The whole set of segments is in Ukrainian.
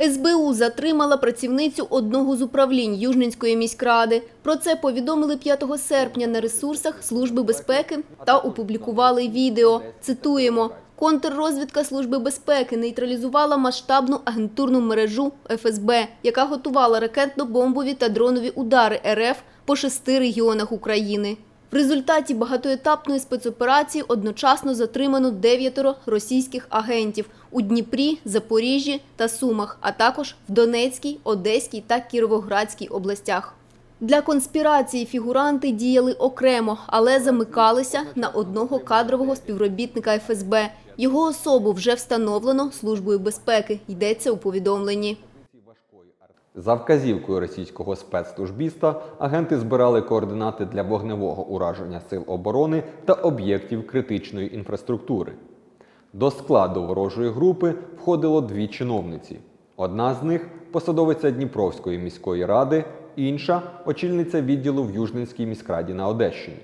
СБУ затримала працівницю одного з управлінь Южненської міськради. Про це повідомили 5 серпня на ресурсах Служби безпеки та опублікували відео. Цитуємо. Контррозвідка Служби безпеки нейтралізувала масштабну агентурну мережу ФСБ, яка готувала ракетно-бомбові та дронові удари РФ по шести регіонах України. В результаті багатоетапної спецоперації одночасно затримано дев'ятеро російських агентів у Дніпрі, Запоріжжі та Сумах, а також в Донецькій, Одеській та Кіровоградській областях. Для конспірації фігуранти діяли окремо, але замикалися на одного кадрового співробітника ФСБ. Його особу вже встановлено Службою безпеки, йдеться у повідомленні. За вказівкою російського спецслужбіста агенти збирали координати для вогневого ураження сил оборони та об'єктів критичної інфраструктури. До складу ворожої групи входило дві чиновниці. Одна з них посадовиця Дніпровської міської ради, інша очільниця відділу в Южненській міськраді на Одещині.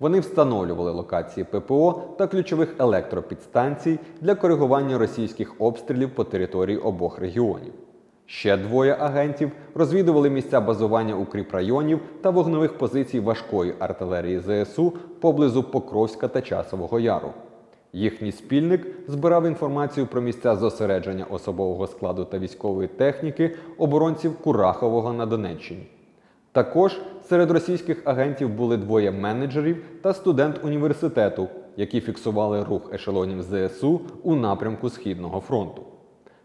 Вони встановлювали локації ППО та ключових електропідстанцій для коригування російських обстрілів по території обох регіонів. Ще двоє агентів розвідували місця базування укріпрайонів та вогневих позицій важкої артилерії ЗСУ поблизу Покровська та Часового Яру. Їхній спільник збирав інформацію про місця зосередження особового складу та військової техніки оборонців Курахового на Донеччині. Також серед російських агентів були двоє менеджерів та студент університету, які фіксували рух ешелонів ЗСУ у напрямку Східного фронту.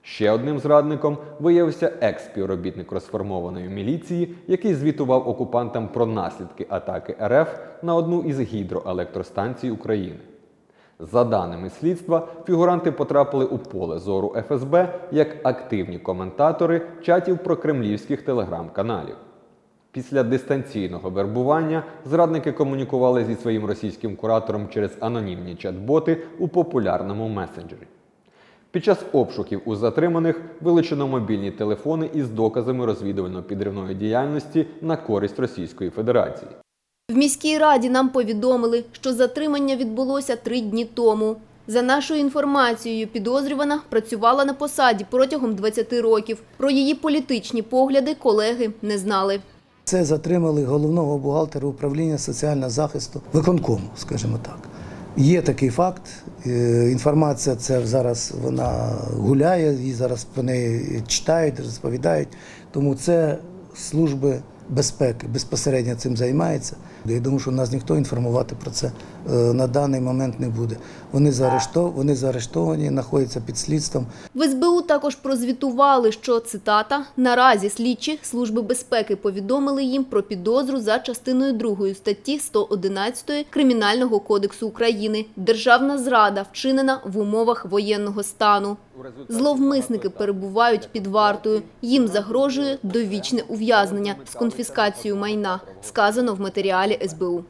Ще одним зрадником виявився екс-співробітник розформованої міліції, який звітував окупантам про наслідки атаки РФ на одну із гідроелектростанцій України. За даними слідства, фігуранти потрапили у поле зору ФСБ як активні коментатори чатів про кремлівських телеграм-каналів. Після дистанційного вербування зрадники комунікували зі своїм російським куратором через анонімні чат-боти у популярному месенджері. Під час обшуків у затриманих вилучено мобільні телефони із доказами розвідувально-підривної діяльності на користь Російської Федерації. В міській раді нам повідомили, що затримання відбулося три дні тому. За нашою інформацією, підозрювана працювала на посаді протягом 20 років. Про її політичні погляди колеги не знали. Це затримали головного бухгалтера управління соціального захисту виконкому, скажімо так. Є такий факт. е, Інформація це зараз вона гуляє, її зараз про неї читають, розповідають. Тому це служби безпеки безпосередньо цим займається. Я думаю, що нас ніхто інформувати про це е, на даний момент не буде. Вони заарештовані, вони заарештовані, знаходяться під слідством. В СБУ також прозвітували, що цитата наразі слідчі служби безпеки повідомили їм про підозру за частиною 2 статті 111 Кримінального кодексу України Державна зрада вчинена в умовах воєнного стану. Зловмисники перебувають під вартою. Їм загрожує довічне ув'язнення з конфіскацією майна, сказано в матеріалі СБУ.